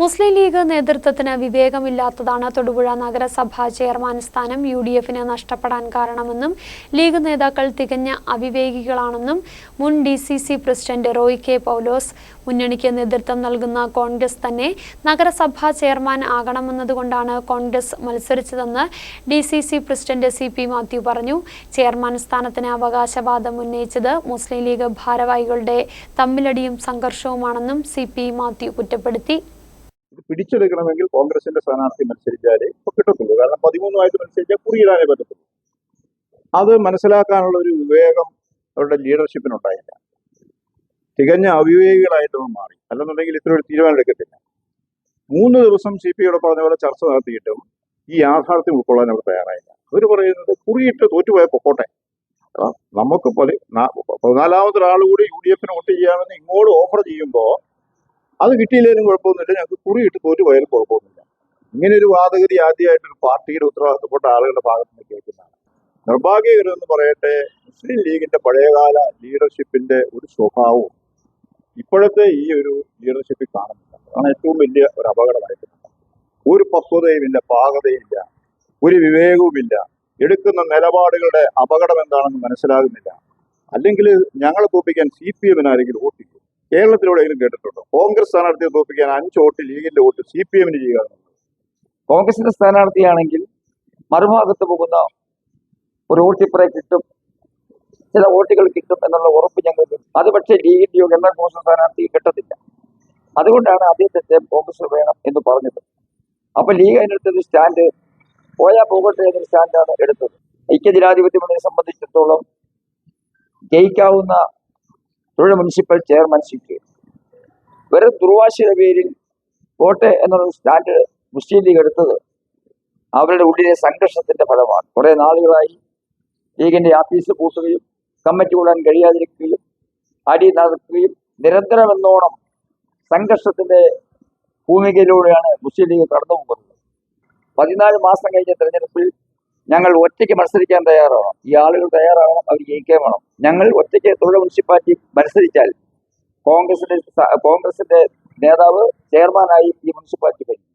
മുസ്ലിം league നേതൃത്വത്തിന് വിവേകമില്ലാത്തതാണ് തൊടുപുഴ നഗരസഭാ chairman സ്ഥാനം യു ഡി എഫിന് നഷ്ടപ്പെടാൻ കാരണമെന്നും ലീഗ് നേതാക്കൾ തികഞ്ഞ അവിവേകികളാണെന്നും മുൻ D C C president Roy K Paulose മുന്നണിക്ക് നേതൃത്വം നൽകുന്ന കോൺഗ്രസ് തന്നെ നഗരസഭാ ചെയർമാൻ ആകണമെന്നതുകൊണ്ടാണ് Congress മത്സരിച്ചതെന്ന് D C C president C P Mathew പറഞ്ഞു. ചെയർമാൻ സ്ഥാനത്തിന് അവകാശവാദം ഉന്നയിച്ചത് മുസ്ലിം ലീഗ് ഭാരവാഹികളുടെ തമ്മിലടിയും സംഘർഷവുമാണെന്നും സി പി മാത്യു കുറ്റപ്പെടുത്തി. പിടിച്ചെടുക്കണമെങ്കിൽ കോൺഗ്രസിന്റെ സ്ഥാനാർത്ഥി മത്സരിച്ചാലേ കിട്ടത്തുള്ളൂ. കാരണം പതിമൂന്നുമായിട്ട് മത്സരിച്ചാൽ കുറിയിടാനേ പറ്റത്തുള്ളൂ. അത് മനസ്സിലാക്കാനുള്ള ഒരു വിവേകം അവരുടെ ലീഡർഷിപ്പിനുണ്ടായില്ല. തികഞ്ഞ അവിവേകികളായിട്ടവർ മാറി. അല്ലെന്നുണ്ടെങ്കിൽ ഇത്ര ഒരു തീരുമാനം എടുക്കത്തില്ല മൂന്ന് ദിവസം സി പി ഐയോട് പറഞ്ഞ പോലെ ചർച്ച നടത്തിയിട്ടും ഈ യാഥാർത്ഥ്യം ഉൾക്കൊള്ളാൻ അവർ തയ്യാറായില്ല. അവർ പറയുന്നത് കുറിയിട്ട് തോറ്റുപോയ പൊക്കോട്ടെ. നമുക്ക് നാ- പതിനാലാമതൊരാൾ കൂടി യു ഡി എഫിന് വോട്ട് ചെയ്യാമെന്ന് ഇങ്ങോട്ട് ഓഫർ ചെയ്യുമ്പോൾ അത് കിട്ടിയില്ലെങ്കിലും കുഴപ്പമൊന്നുമില്ല. ഞങ്ങൾക്ക് കുറിയിട്ട് തോറ്റു പോയാലും കുഴപ്പമൊന്നുമില്ല. ഇങ്ങനെ ഒരു വാദഗതി ആദ്യമായിട്ട് ഒരു പാർട്ടിയുടെ ഉത്തരവാദിത്തപ്പെട്ട ആളുകളുടെ ഭാഗത്ത് നിന്ന് കേൾക്കുന്നതാണ്. നിർഭാഗ്യകരമെന്ന് പറയട്ടെ മുസ്ലിം ലീഗിന്റെ പഴയകാല ലീഡർഷിപ്പിന്റെ ഒരു സ്വഭാവവും ഇപ്പോഴത്തെ ഈ ഒരു ലീഡർഷിപ്പിൽ കാണുന്നില്ല. അതാണ് ഏറ്റവും വലിയ ഒരു അപകടമായിട്ട് ഒരു പക്വതയുമില്ല പാകതയില്ല ഒരു വിവേകവുമില്ല. എടുക്കുന്ന നിലപാടുകളുടെ അപകടം എന്താണെന്ന് മനസ്സിലാകുന്നില്ല. അല്ലെങ്കിൽ ഞങ്ങളെ തോപ്പിക്കാൻ സി പി എമ്മിനാരെങ്കിലും വോട്ട് ചെയ്യും കേരളത്തിലെവിടെയെങ്കിലും കേട്ടിട്ടുണ്ടോ? കോൺഗ്രസ് സ്ഥാനാർത്ഥിയെ തോൽപ്പിക്കാൻ അഞ്ച് വോട്ട് ലീഗിന്റെ വോട്ട് സി പി എമ്മിന് ചെയ്യുക കോൺഗ്രസിന്റെ സ്ഥാനാർത്ഥിയാണെങ്കിൽ മറുഭാഗത്ത് പോകുന്ന ഒരു വോട്ടിപ്പുറേ കിട്ടും ചില വോട്ടുകൾ കിട്ടും എന്നുള്ള ഉറപ്പ് ഞങ്ങൾക്ക് അത് പക്ഷേ ലീഗിന്റെയോ എല്ലാ കോൺഗ്രസ് സ്ഥാനാർത്ഥി കിട്ടത്തില്ല. അതുകൊണ്ടാണ് അദ്ദേഹത്തെ കോൺഗ്രസ് വേണം എന്ന് പറഞ്ഞത്. അപ്പൊ ലീഗ് അതിനടുത്തൊരു സ്റ്റാൻഡ് പോയാൽ പോകട്ടെ എന്നൊരു സ്റ്റാൻഡാണ് എടുത്തത്. ഐക്യജനാധിപത്യ മുന്നണിയെ സംബന്ധിച്ചിടത്തോളം ജയിക്കാവുന്ന തൊഴിൽ മുനിസിപ്പൽ ചെയർമാൻ സീറ്റ്. വെറും ദുർവാശിയുടെ പേരിൽ കോട്ടെ എന്നൊരു സ്റ്റാൻഡ് മുസ്ലിം ലീഗ് എടുത്തത് അവരുടെ ഉള്ളിലെ സംഘർഷത്തിന്റെ ഫലമാണ്. കുറെ നാളുകളായി ലീഗിന്റെ ആഫീസ് കൂട്ടുകയും കമ്മിറ്റി കൂടാൻ കഴിയാതിരിക്കുകയും അടി നടക്കുകയും നിരന്തരമെന്നോണം സംഘർഷത്തിന്റെ ഭൂമികയിലൂടെയാണ് മുസ്ലിം ലീഗ് കടന്നു പോകുന്നത് പതിനാല് മാസം കഴിഞ്ഞ തെരഞ്ഞെടുപ്പിൽ ഞങ്ങൾ ഒറ്റയ്ക്ക് മത്സരിക്കാൻ തയ്യാറാവണം. ഈ ആളുകൾ തയ്യാറാവണം അവർ ജയിക്കാൻ വേണം. ഞങ്ങൾ ഒറ്റയ്ക്ക് തൊഴിൽ മുനിസിപ്പാലിറ്റി മത്സരിച്ചാൽ കോൺഗ്രസിന്റെ കോൺഗ്രസിന്റെ നേതാവ് ചെയർമാനായി ഈ മുനിസിപ്പാലിറ്റി കഴിഞ്ഞു